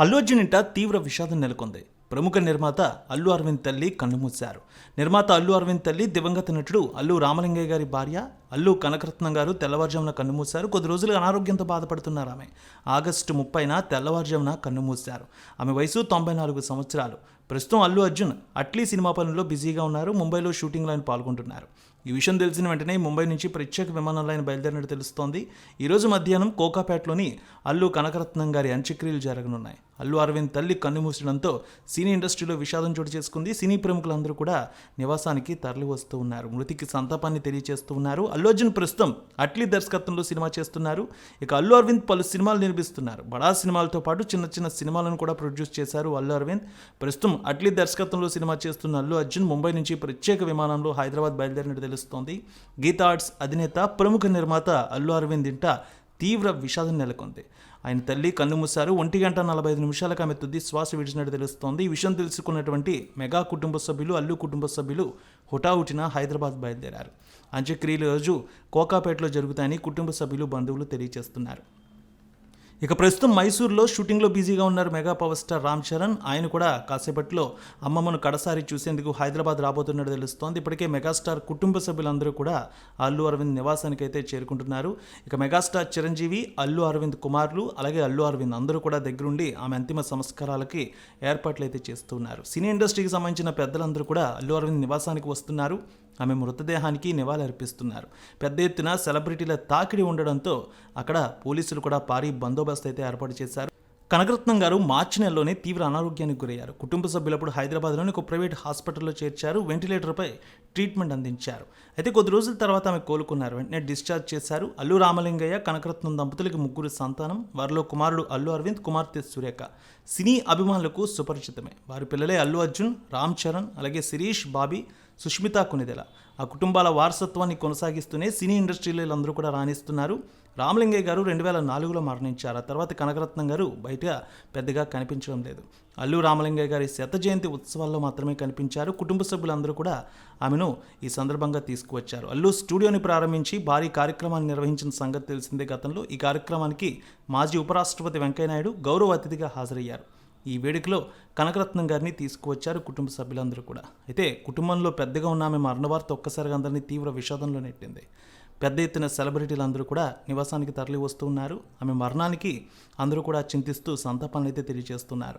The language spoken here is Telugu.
అల్లు అర్జున్ ఇంట తీవ్ర విషాదం నెలకొంది. ప్రముఖ నిర్మాత అల్లు అరవింద్ తల్లి కన్నుమూశారు నిర్మాత అల్లు అరవింద్ తల్లి దివంగత నటుడు అల్లు రామలింగయ్య గారి భార్య అల్లు కనకరత్నం గారు తెల్లవారుజామున కన్నుమూశారు కొద్ది రోజులుగా అనారోగ్యంతో బాధపడుతున్నారు ఆమె. ఆగస్టు ముప్పైన తెల్లవారుజామున కన్నుమూశారు ఆమె వయసు తొంభై నాలుగు సంవత్సరాలు. ప్రస్తుతం అల్లు అర్జున్ అట్లీ సినిమా పనుల్లో బిజీగా ఉన్నారు. ముంబైలో షూటింగ్లో ఆయన పాల్గొంటున్నారు. ఈ విషయం తెలిసిన వెంటనే ముంబై నుంచి ప్రత్యేక విమానంలో ఆయన బయలుదేరినట్టు తెలుస్తోంది. ఈరోజు మధ్యాహ్నం కోకాపేటలోని అల్లు కనకరత్నం గారి అంత్యక్రియలు జరగనున్నాయి. అల్లు అరవింద్ తల్లి కన్నుమూసడంతో సినీ ఇండస్ట్రీలో విషాదం చోటు చేసుకుంది. సినీ ప్రముఖులందరూ కూడా నివాసానికి తరలి వస్తూ ఉన్నారు. మృతికి సంతాపాన్ని తెలియజేస్తూ ఉన్నారు. అల్లు అర్జున్ ప్రస్తుతం అట్లీ దర్శకత్వంలో సినిమా చేస్తున్నారు. ఇక అల్లు అరవింద్ పలు సినిమాలు నిర్మిస్తున్నారు. బడా సినిమాలతో పాటు చిన్న చిన్న సినిమాలను కూడా ప్రొడ్యూస్ చేశారు అల్లు అరవింద్. ప్రస్తుతం అట్లీ దర్శకత్వంలో సినిమా చేస్తున్న అల్లు అర్జున్ ముంబై నుంచి ప్రత్యేక విమానంలో హైదరాబాద్ బయలుదేరినట్టు తెలుస్తోంది. గీతా ఆర్ట్స్ అధినేత ప్రముఖ నిర్మాత అల్లు అరవింద్ ఇంట తీవ్ర విషాదం నెలకొంది. ఆయన తల్లి కన్నుమూశారు ఒంటి గంట నలభై ఐదు నిమిషాలకు ఆమె తుది శ్వాస విడిచినట్టు తెలుస్తోంది. ఈ విషయం తెలుసుకున్నటువంటి మెగా కుటుంబ సభ్యులు అల్లు కుటుంబ సభ్యులు హుటాహుటిన హైదరాబాద్ బయలుదేరారు. అంత్యక్రియలు రోజు కోకాపేటలో జరుగుతాయని కుటుంబ సభ్యులు బంధువులు తెలియజేస్తున్నారు. ఇక ప్రస్తుతం మైసూర్లో షూటింగ్లో బిజీగా ఉన్నారు mega power star Ram Charan. ఆయన కూడా కాసేపట్లో అమ్మమ్మను కడసారి చూసేందుకు హైదరాబాద్ రాబోతున్నట్టు తెలుస్తోంది. ఇప్పటికే మెగాస్టార్ కుటుంబ సభ్యులందరూ కూడా అల్లు అరవింద్ నివాసానికి అయితే చేరుకుంటున్నారు. ఇక మెగాస్టార్ చిరంజీవి అల్లు అరవింద్ కుమారులు అలాగే అల్లు అరవింద్ అందరూ కూడా దగ్గరుండి ఆమె అంతిమ సంస్కారాలకి ఏర్పాట్లు అయితే చేస్తున్నారు. సినీ ఇండస్ట్రీకి సంబంధించిన పెద్దలందరూ కూడా అల్లు అరవింద్ నివాసానికి వస్తున్నారు. ఆమె మృతదేహానికి నివాళులర్పిస్తున్నారు. పెద్ద ఎత్తున సెలబ్రిటీల తాకిడి ఉండడంతో అక్కడ పోలీసులు కూడా భారీ బందోబస్తు అయితే ఏర్పాటు చేశారు. కనకరత్నం గారు మార్చి నెలలోనే తీవ్ర అనారోగ్యానికి గురయ్యారు. కుటుంబ సభ్యులప్పుడు హైదరాబాద్లోని ఒక ప్రైవేట్ హాస్పిటల్లో చేర్చారు. వెంటిలేటర్పై ట్రీట్మెంట్ అందించారు. అయితే కొద్ది రోజుల తర్వాత ఆమె కోలుకున్నారు. వెంటనే డిశ్చార్జ్ చేశారు. అల్లు రామలింగయ్య కనకరత్నం దంపతులకి ముగ్గురు సంతానం వారిలో కుమారుడు అల్లు అరవింద్ కుమార్తె సురేఖ. సినీ అభిమానులకు సుపరిచితమే. వారి పిల్లలే అల్లు అర్జున్ రామ్ చరణ్ అలాగే శిరీష్ బాబీ సుష్మిత కొనిదెల. ఆ కుటుంబాల వారసత్వాన్ని కొనసాగిస్తూనే సినీ ఇండస్ట్రీలో వీళ్ళందరూ కూడా రాణిస్తున్నారు. రామలింగయ్య గారు రెండు వేల నాలుగులో మరణించారు. ఆ తర్వాత కనకరత్నం గారు బయట పెద్దగా కనిపించడం లేదు. అల్లు రామలింగయ్య గారి శత జయంతి ఉత్సవాల్లో మాత్రమే కనిపించారు. కుటుంబ సభ్యులందరూ కూడా ఆమెను ఈ సందర్భంగా తీసుకువచ్చారు. అల్లు స్టూడియోని ప్రారంభించి భారీ కార్యక్రమాన్ని నిర్వహించిన సంగతి తెలిసిందే గతంలో. ఈ కార్యక్రమానికి మాజీ ఉపరాష్ట్రపతి వెంకయ్యనాయుడు గౌరవ అతిథిగా హాజరయ్యారు. ఈ వేడుకలో కనకరత్నం గారిని తీసుకువచ్చారు కుటుంబ సభ్యులందరూ కూడా. అయితే కుటుంబంలో పెద్దగా ఉన్న ఆమె మరణ వార్త ఒక్కసారిగా అందరినీ తీవ్ర విషాదంలో నెట్టింది. పెద్ద ఎత్తున సెలబ్రిటీలు అందరూ కూడా నివాసానికి తరలి వస్తున్నారు ఆమె మరణానికి అందరూ కూడా చింతిస్తూ సంతాపాన్ని అయితే తెలియజేస్తున్నారు.